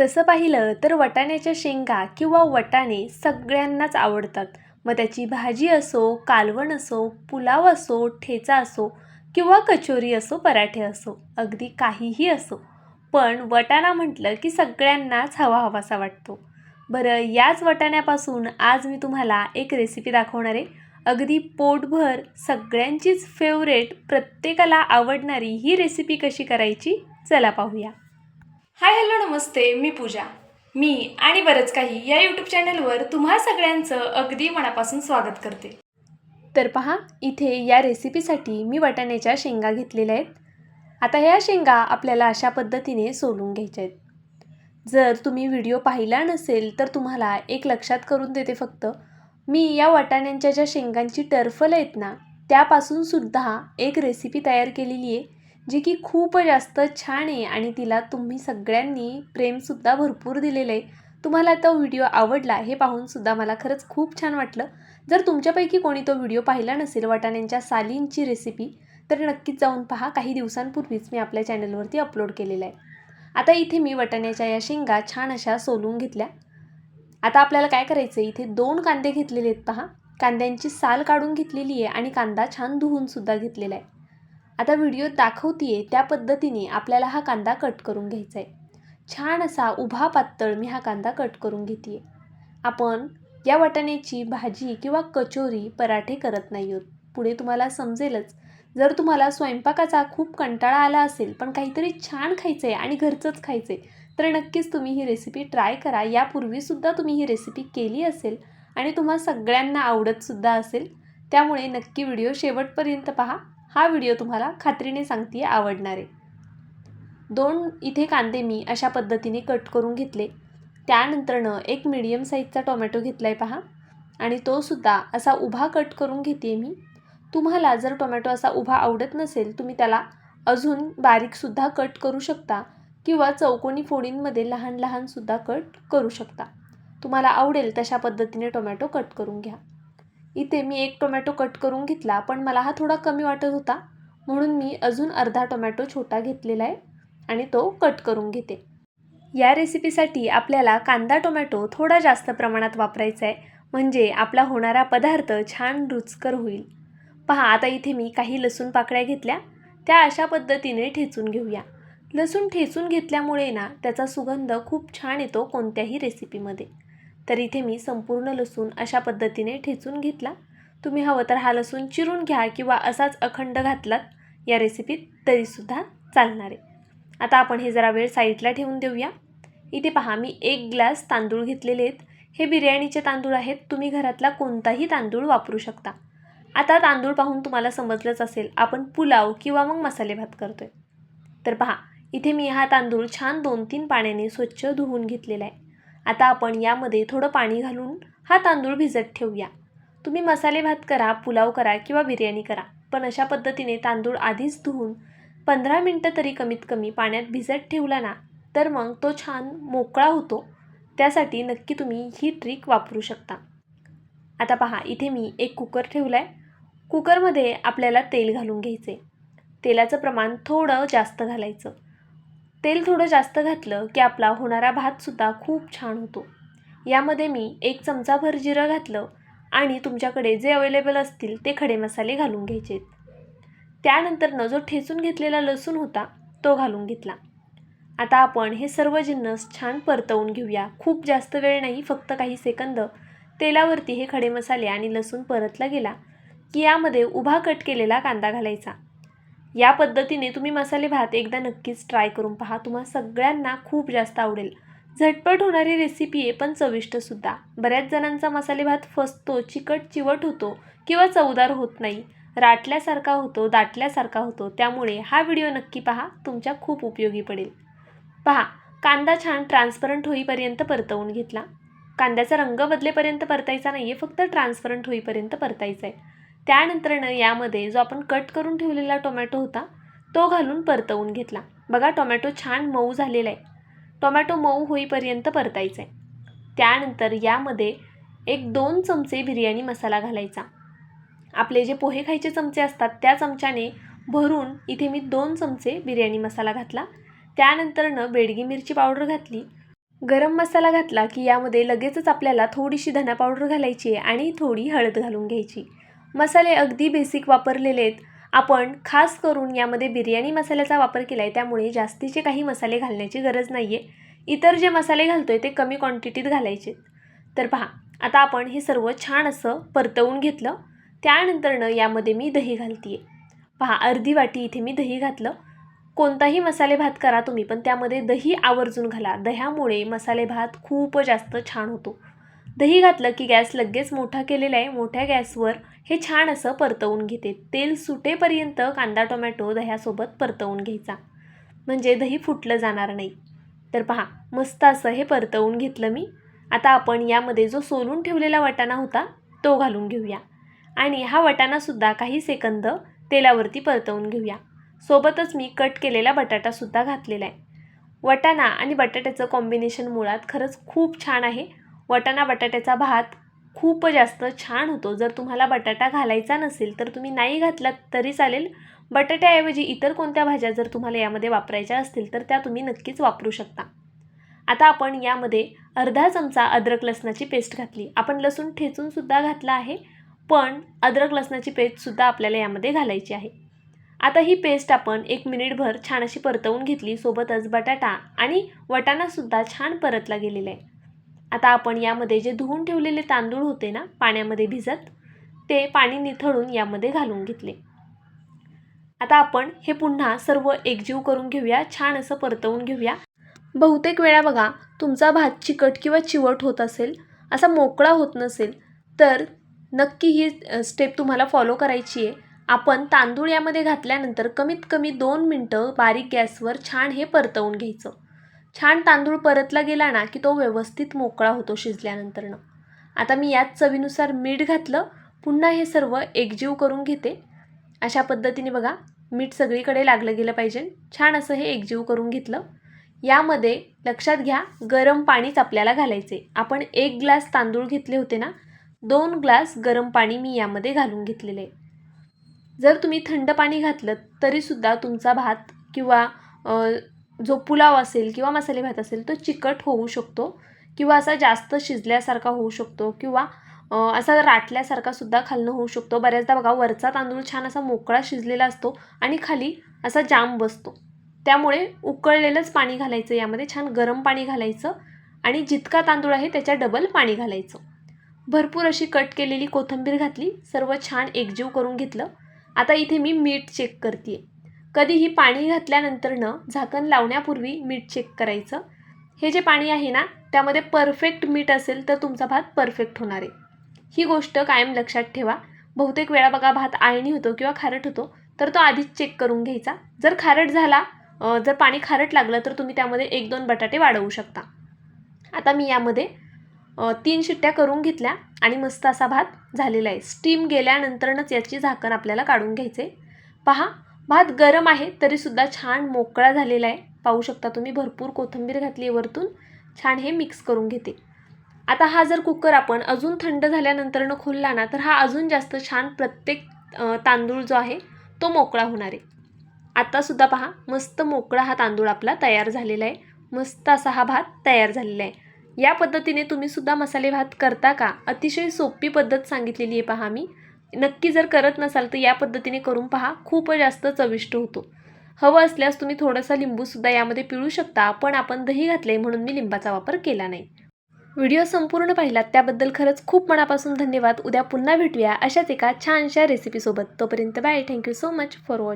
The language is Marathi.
तसं पाहिलं तर वाटाण्याच्या शेंगा किंवा वटाणे सगळ्यांनाच आवडतात. मग त्याची भाजी असो कालवण असो पुलाव असो ठेचा असो किंवा कचोरी असो पराठे असो अगदी काहीही असो. पण वटाणा म्हटलं की सगळ्यांनाच हवा हवासा वाटतो. बरं याच वटाण्यापासून आज मी तुम्हाला एक रेसिपी दाखवणार. आहे अगदी पोटभर सगळ्यांचीच फेवरेट प्रत्येकाला आवडणारी ही रेसिपी कशी करायची? चला पाहूया. हाय हॅलो नमस्ते मी पूजा. मी आणि बरंच काही या यूट्यूब चॅनलवर तुम्हा सगळ्यांचं अगदी मनापासून स्वागत करते. तर पहा इथे या रेसिपीसाठी मी वाटाण्याच्या शेंगा घेतलेल्या आहेत. आता ह्या शेंगा आपल्याला अशा पद्धतीने सोलून घ्यायच्या आहेत. जर तुम्ही व्हिडिओ पाहिला नसेल तर तुम्हाला एक लक्षात करून देते फक्त. मी या वाटाण्यांच्या ज्या शेंगांची टर्फल आहेत ना त्यापासून सुद्धा एक रेसिपी तयार केलेली आहे. जी की खूप जास्त छान आहे आणि तिला तुम्ही सगळ्यांनी प्रेमसुद्धा भरपूर दिलेलं आहे. तुम्हाला तो व्हिडिओ आवडला हे पाहूनसुद्धा मला खरंच खूप छान वाटलं. जर तुमच्यापैकी कोणी तो व्हिडिओ पाहिला नसेल वाटाण्यांच्या सालींची रेसिपी तर नक्कीच जाऊन पहा. काही दिवसांपूर्वीच मी आपल्या चॅनलवरती अपलोड केलेलं आहे. आता इथे मी वाटाण्याच्या या शेंगा छान अशा सोलून घेतल्या. आता आपल्याला काय करायचं आहे इथे दोन कांदे घेतलेले आहेत पहा. कांद्यांची साल काढून घेतलेली आहे आणि कांदा छान धुवूनसुद्धा घेतलेला आहे. आता व्हिडिओ दाखवते त्या पद्धतीने आपल्याला हा कांदा कट करून घ्यायचा आहे छान असा उभा पातळ मी हा कांदा कट करून घेते आपण या वाटाण्याची भाजी किंवा कचोरी पराठे करत नाही आहोत. पुढे तुम्हाला समजेलच. जर तुम्हाला स्वयंपाकाचा खूप कंटाळा आला असेल पण काहीतरी छान खायचं आहे आणि घरचंच खायचं आहे तर नक्कीच तुम्ही ही रेसिपी ट्राय करा. यापूर्वीसुद्धा तुम्ही ही रेसिपी केली असेल आणि तुम्हा सगळ्यांना आवडतसुद्धा असेल. त्यामुळे नक्की व्हिडिओ शेवटपर्यंत पहा. हा व्हिडिओ तुम्हाला खात्रीने सांगते आवडणार. आहे दोन इथे कांदे मी अशा पद्धतीने कट करून घेतले. त्यानंतरनं एक मीडियम साईजचा टोमॅटो घेतला आहे पहा. आणि तोसुद्धा असा उभा कट करून घेते मी. तुम्हाला जर टोमॅटो असा उभा आवडत नसेल तुम्ही त्याला अजून बारीकसुद्धा कट करू शकता किंवा चौकोनी फोडींमध्ये लहान लहानसुद्धा कट करू शकता. तुम्हाला आवडेल तशा पद्धतीने टोमॅटो कट करून घ्या. इथे मी एक टोमॅटो कट करून घेतला पण मला हा थोडा कमी वाटत होता. म्हणून मी अजून अर्धा टोमॅटो छोटा घेतलेला आहे आणि तो कट करून घेते. या रेसिपीसाठी आपल्याला कांदा टोमॅटो थोडा जास्त प्रमाणात वापरायचा आहे म्हणजे आपला होणारा पदार्थ छान रुचकर होईल. पहा आता इथे मी काही लसूण पाकळ्या घेतल्या. त्या अशा पद्धतीने ठेचून घेऊया. लसूण ठेचून घेतल्यामुळे ना त्याचा सुगंध खूप छान येतो कोणत्याही रेसिपीमध्ये तर इथे मी संपूर्ण लसूण अशा पद्धतीने ठेचून घेतला. तुम्ही हवं तर हा लसूण चिरून घ्या किंवा असाच अखंड घातलात या रेसिपीत तरीसुद्धा चालणार आहे. आता आपण हे जरा वेळ साईडला ठेवून देऊया. इथे पहा मी एक ग्लास तांदूळ घेतलेले आहेत. हे बिर्याणीचे तांदूळ आहेत. तुम्ही घरातला कोणताही तांदूळ वापरू शकता. आता तांदूळ पाहून तुम्हाला समजलंच असेल आपण पुलाव किंवा मग मसाले भात करतोय. तर पहा इथे मी हा तांदूळ छान दोन तीन पाण्याने स्वच्छ धुवून घेतलेला आहे. आता आपण यामध्ये थोडं पाणी घालून हा तांदूळ भिजत ठेवूया. तुम्ही मसाले भात करा पुलाव करा किंवा बिर्याणी करा. पण अशा पद्धतीने तांदूळ आधीच धुवून पंधरा मिनटं तरी कमीत कमी पाण्यात भिजत ठेवला ना तर मग तो छान मोकळा होतो. त्यासाठी नक्की तुम्ही ही ट्रिक वापरू शकता. आता पहा इथे मी एक कुकर ठेवला आहे कुकरमध्ये आपल्याला तेल घालून घ्यायचे तेलाचं प्रमाण थोडं जास्त घालायचं. तेल थोडं जास्त घातलं की आपला होणारा भातसुद्धा खूप छान होतो. यामध्ये मी एक चमचाभर जिरं घातलं आणि तुमच्याकडे जे अवेलेबल असतील ते खडे मसाले घालून घ्यायचे त्यानंतरनं जो ठेचून घेतलेला लसूण होता तो घालून घेतला. आता आपण हे सर्व जिन्नस छान परतवून घेऊया. खूप जास्त वेळ नाही फक्त काही सेकंद. तेलावरती हे खडे मसाले आणि लसूण परतला गेला की यामध्ये उभा कट केलेला कांदा घालायचा. या पद्धतीने तुम्ही मसाले भात एकदा नक्कीच ट्राय करून पहा. तुम्हा सगळ्यांना खूप जास्त आवडेल. झटपट होणारी रेसिपी आहे पण चविष्टसुद्धा बऱ्याच जणांचा मसाले भात फसतो चिकट चिवट होतो किंवा चवदार होत नाही. राटल्यासारखा होतो दाटल्यासारखा होतो. त्यामुळे हा व्हिडिओ नक्की पहा. तुमच्या खूप उपयोगी पडेल. पहा कांदा छान ट्रान्सपरंट होईपर्यंत परतवून घेतला. कांद्याचा रंग बदलेपर्यंत परतायचा नाही आहे फक्त ट्रान्सपरंट होईपर्यंत परतायचा आहे त्यानंतरनं यामध्ये जो आपण कट करून ठेवलेला टोमॅटो होता तो घालून परतवून घेतला. बघा टोमॅटो छान मऊ झालेला आहे. टोमॅटो मऊ होईपर्यंत परतायचा आहे. त्यानंतर यामध्ये एक दोन चमचे बिर्याणी मसाला घालायचा. आपले जे पोहे खायचे चमचे असतात त्या चमच्याने भरून इथे मी दोन चमचे बिर्याणी मसाला घातला. त्यानंतरनं बेडगी मिरची पावडर घातली. गरम मसाला घातला की यामध्ये लगेचच आपल्याला थोडीशी धना पावडर घालायची आहे आणि थोडी हळद घालून घ्यायची. मसाले अगदी बेसिक वापरलेले आहेत. आपण खास करून यामध्ये बिर्याणी मसाल्याचा वापर केला आहे त्यामुळे जास्तीचे काही मसाले घालण्याची गरज नाही आहे इतर जे मसाले घालतो आहे ते कमी क्वांटिटीत घालायचे. तर पहा आता आपण हे सर्व छान असं परतवून घेतलं. त्यानंतरनं यामध्ये मी दही घालते आहे पहा अर्धी वाटी इथे मी दही घातलं. कोणताही मसाले भात करा तुम्ही पण त्यामध्ये दही आवर्जून घाला. दह्यामुळे मसाले भात खूप जास्त छान होतो. दही घातलं की गॅस लगेच मोठा केलेला आहे. मोठ्या गॅसवर हे छान असं परतवून घेते. तेल सुटेपर्यंत कांदा टोमॅटो दह्यासोबत परतवून घ्यायचा. म्हणजे दही फुटलं जाणार नाही. तर पहा मस्त असं हे परतवून घेतलं मी. आता आपण यामध्ये जो सोलून ठेवलेला वाटाणा होता तो घालून घेऊया. आणि हा वाटाणासुद्धा काही सेकंद तेलावरती परतवून घेऊया. सोबतच मी कट केलेला बटाटासुद्धा घातलेला आहे. वाटाणा आणि बटाट्याचं कॉम्बिनेशन मुळात खरंच खूप छान आहे. वाटाणा बटाट्याचा भात खूप जास्त छान होतो. जर तुम्हाला बटाटा घालायचा नसेल तर तुम्ही नाही घातलात तरी चालेल. बटाट्याऐवजी इतर कोणत्या भाज्या जर तुम्हाला यामध्ये वापरायच्या असतील तर त्या तुम्ही नक्कीच वापरू शकता. आता आपण यामध्ये अर्धा चमचा अद्रक लसणाची पेस्ट घातली. आपण लसूण ठेचूनसुद्धा घातला आहे पण अद्रक लसणाची पेस्टसुद्धा आपल्याला यामध्ये घालायची आहे. आता ही पेस्ट आपण एक मिनिटभर छान अशी परतवून घेतली. सोबतच बटाटा आणि वटाणासुद्धा छान परतला गेलेला आहे. आता आपण यामध्ये जे धुवून ठेवलेले तांदूळ होते ना पाण्यामध्ये भिजत ते पाणी निथळून यामध्ये घालून घेतले. आता आपण हे पुन्हा सर्व एकजीव करून घेऊया छान असं परतवून घेऊया. बहुतेक वेळा बघा तुमचा भात चिकट किंवा चिवट होत असेल असा मोकळा होत नसेल तर नक्की ही स्टेप तुम्हाला फॉलो करायची आहे. आपण तांदूळ यामध्ये घातल्यानंतर कमीत कमी दोन मिनटं बारीक गॅसवर छान हे परतवून घ्यायचं. छान तांदूळ परतला गेला ना की तो व्यवस्थित मोकळा होतो शिजल्यानंतरनं. आता मी यात चवीनुसार मीठ घातलं पुन्हा हे सर्व एकजीव करून घेते. अशा पद्धतीने बघा मीठ सगळीकडे लागलं गेलं पाहिजे. छान असं हे एकजीव करून घेतलं. यामध्ये लक्षात घ्या गरम पाणीच आपल्याला घालायचे आपण एक ग्लास तांदूळ घेतले होते ना दोन ग्लास गरम पाणी मी यामध्ये घालून घेतलेले आहे. जर तुम्ही थंड पाणी घातलं तरीसुद्धा तुमचा भात किंवा जो पुलाव असेल किंवा मसाले भात असेल तो चिकट होऊ शकतो किंवा असा जास्त शिजल्यासारखा होऊ शकतो किंवा असा राटल्यासारखा सुद्धा खालनं होऊ शकतो. बऱ्याचदा बघा वरचा तांदूळ छान असा मोकळा शिजलेला असतो आणि खाली असा जाम बसतो. त्यामुळे उकळलेलंच पाणी घालायचं यामध्ये छान गरम पाणी घालायचं आणि जितका तांदूळ आहे त्याच्या डबल पाणी घालायचं. भरपूर अशी कट केलेली कोथिंबीर घातली सर्व छान एकजीव करून घेतलं. आता इथे मी मीठ चेक करते कधीही पाणी घातल्यानंतरनं झाकण लावण्यापूर्वी मीठ चेक करायचं. हे जे पाणी आहे ना त्यामध्ये परफेक्ट मीठ असेल तर तुमचा भात परफेक्ट होणार आहे. ही गोष्ट कायम लक्षात ठेवा. बहुतेक वेळा बघा भात आळणी होतो किंवा खारट होतो तर तो आधीच चेक करून घ्यायचा. जर खारट झाला जर पाणी खारट लागलं तर तुम्ही त्यामध्ये एक दोन बटाटे वाढवू शकता. आता मी यामध्ये तीन शिट्ट्या करून घेतल्या आणि मस्त असा भात झालेला आहे. स्टीम गेल्यानंतरच याची झाकण आपल्याला काढून घ्यायचे पहा भात गरम आहे तरीसुद्धा छान मोकळा झालेला आहे. पाहू शकता तुम्ही भरपूर कोथिंबीर घातली वरतून. छान हे मिक्स करून घेते. आता हा जर कुकर आपण अजून थंड झाल्यानंतरनं खोलला ना तर हा अजून जास्त छान प्रत्येक तांदूळ जो आहे तो मोकळा होणार आहे. आत्तासुद्धा पहा मस्त मोकळा हा तांदूळ आपला तयार झालेला आहे. मस्त असा हा भात तयार झालेला आहे. या पद्धतीने तुम्हीसुद्धा मसाले भात करता का? अतिशय सोपी पद्धत सांगितलेली आहे पहा मी. नक्की जर करत नसाल तर या पद्धतीने करून पहा. खूप जास्त चविष्ट होतो. हवं असल्यास तुम्ही थोडासा लिंबूसुद्धा यामध्ये पिळू शकता. पण आपण दही घातले म्हणून मी लिंबाचा वापर केला नाही. व्हिडिओ संपूर्ण पाहिलात त्याबद्दल खरंच खूप मनापासून धन्यवाद. उद्या पुन्हा भेटूया अशाच एका छानशा रेसिपीसोबत तोपर्यंत bye thank you so much for watch